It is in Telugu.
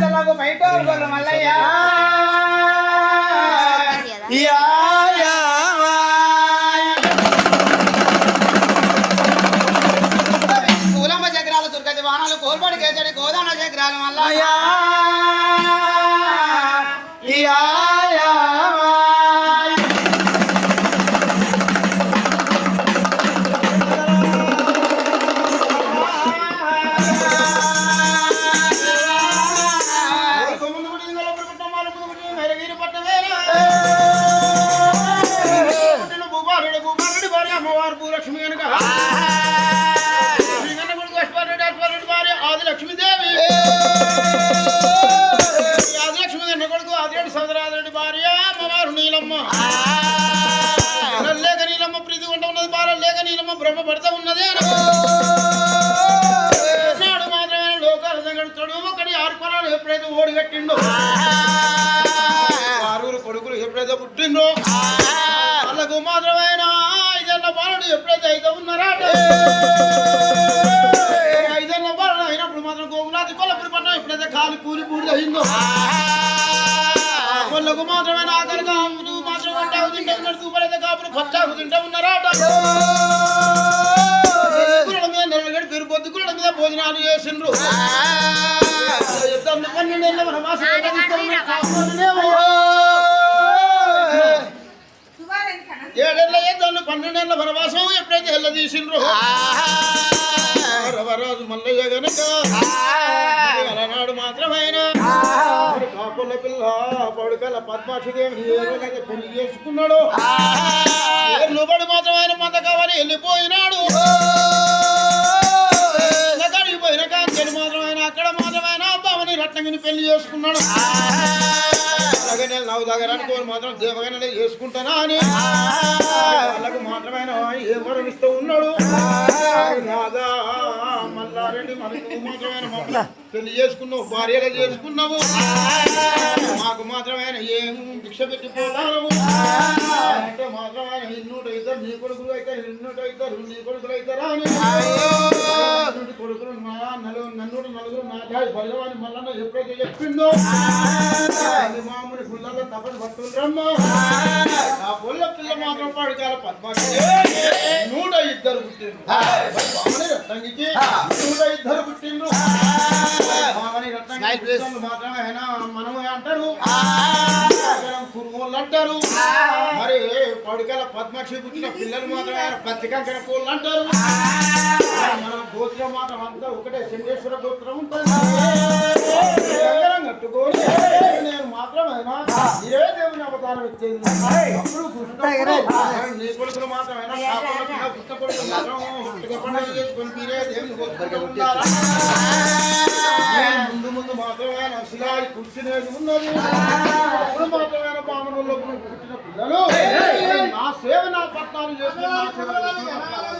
తెలకు బయట ఊరుకోలు మల్లయ్య. యా యా కూలంబ చక్రాలు దుర్గతి వాహనాలు కోల్పడి కేసడి గోదాన చక్రాలు మల్లయ్య. భార్య అమ్మవారు నీలమ్మ లేక నీలమ్మ ప్రీతి ఉంట ఉన్నది భార్య లేక నీలమ్మ బ్రహ్మ పడతా ఉన్నది నాడు మాత్రమే లోకాల సంగడుతాడు ఒకటి ఆరు పొలాలు ఎప్పుడైతే ఓడిగట్టిండో ఆరుగురు కొడుకులు ఎప్పుడైతే పుట్టిండ్రో వాళ్ళకు మాత్రమైన ఐదన్న బాలుడు ఎప్పుడైతే అయితే ఉన్నారా ఐదన్న బాలుడు అయినప్పుడు మాత్రం గోగులాది కొల్లపురి పట్టణం ఎప్పుడైతే కాలు కూలి బూడిద అయిందో వాళ్ళకు మాత్రమే ఆకలిగా నువ్వు మాత్రం వంటాకు తింటే ఉన్నాడు సూపరైతే కాపులు పచ్చాకు తింటే ఉన్నారా? నిలబడి పేరు పొద్దు కురుల మీద భోజనాలు చేసిండ్రు. పన్నెండేళ్ళ ఏడాదిస్తామని కాపులనేమో. ఏడేళ్ళ యుద్ధంలో పన్నెండేళ్ళ వనవాసం ఎప్పుడైతే తీసిండ్రు? వరవరాజు మల్లయ్య గనక. పడుకల పద్మాక్షిదేవిని ఏ రోజైతే పెళ్ళి చేసుకున్నాడు లోబడి మాత్రమైన మంద కావాలి వెళ్ళిపోయినాడు. అక్కడికి పోయిన కాంచెలు మాత్రమైన అక్కడ మాత్రమైన బావని రత్నగిని పెళ్ళి చేసుకున్నాడు. అలాగే నేను నవ్వు దగ్గర అనుకోని మాత్రం దేవగానే చేసుకుంటానా అని. వాళ్ళకు మాత్రమైన ఏ వరం ఇస్తూ పెళ్ళి చేసుకున్నావు భార్యలు చేసుకున్నావు. మాకు మాత్రమైన ఏం భిక్ష పెట్టిపోతాను అంటే మాత్రమైన ఇన్నూట ఇద్దరు నీ కొడుకులు అయితే ఇన్నూట ఇద్దరు నీ కొడుకులు అవుతారా కొడుకులు మా నలుగురు నన్నుడు నలుగురు నా జాయి భగవాని మల్లన్న ఎప్పుడైతే చెప్పిందో మామూలు పుల్లలో తప్పని పట్టుండ్రమ్మా ఆ పుల్ల పిల్ల మాత్రం పడికాల పద్మాక్షి. ఇద్దరు పుట్టిండ్రు. మామని రత్నంగికి నూట ఇద్దరు పుట్టిండ్రు. మాత్రమే మనము అంటారు. అంటారు. మరి పడికల పద్మాక్షి పుట్టిన పిల్లలు మాత్రమే పత్రికంకర పూలు అంటారు. మన గోత్రం మాత్రం అంతా ఒకటే చంద్రేశ్వర గోత్రం ఉంటుంది. కట్టుకొని నేను మాత్రమేనా? ఇదే దేవుని అవతారం ఇచ్చేది అప్పుడు కృష్ణుడు నీ కొడుకులు మాత్రమేనా? ముందు ముందు మాత్రమే నక్షలాడి కూర్చునేది ఉన్నది ఇప్పుడు మాత్రమే బామనుల్లో పుట్టిన పిల్లలు నా సేవ నా పట్టాలు చేస్తున్నారు